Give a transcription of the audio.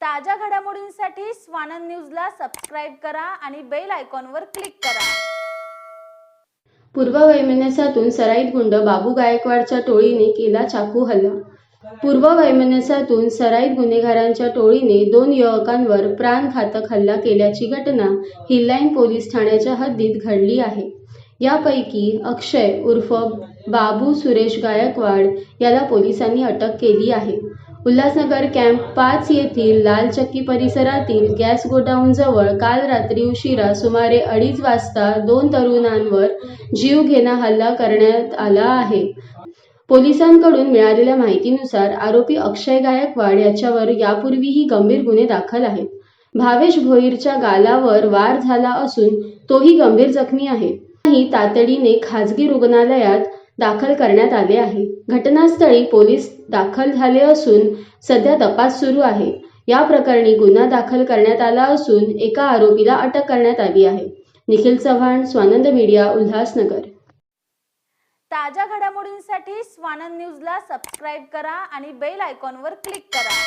ताज्या घडामोडींसाठी स्वानंद न्यूजला सबस्क्राईब करा आणि बेल आयकॉनवर क्लिक करा. पूर्व वैमनस्यातून सराईत गुंड बाबू गायकवाडच्या टोळीने केला चाकू हल्ला. पूर्व वैमनस्यातून सराईत गुन्हेगारांच्या टोळीने दोन युवकांवर प्राणघातक हल्ला केल्याची घटना हिल्लाईन पोलीस ठाण्याच्या हद्दीत घडली आहे. यापैकी अक्षय उर्फ बाबू सुरेश गायकवाड याला पोलिसांनी अटक केली आहे. उल्हासनगर कॅम्प पाच येथील लालचक्की परिसरातील गॅस गोडाऊनजवळ काल रात्री उशिरा सुमारे अडीच वाजता दोन तरुणांवर जीवघेणा हल्ला करण्यात आला आहे. पोलिसांकडून मिळालेल्या माहितीनुसार आरोपी अक्षय गायकवाड याच्यावर यापूर्वीही गंभीर गुन्हे दाखल आहेत. भावेश भोईरच्या गालावर वार झाला असून तोही गंभीर जखमी आहे. तातडीने खाजगी रुग्णालयात दाखल करण्यात आले आहे. घटनास्थळी पोलीस दाखल झाले असून सध्या तपास सुरू आहे. या प्रकरणी गुन्हा दाखल करण्यात आला असून एका आरोपीला अटक करण्यात आली आहे. निखिल चव्हाण स्वानंद मीडिया उल्हासनगर. ताज्या घडामोडींसाठी स्वानंद न्यूजला सबस्क्राईब करा आणि बेल आयकॉनवर क्लिक करा.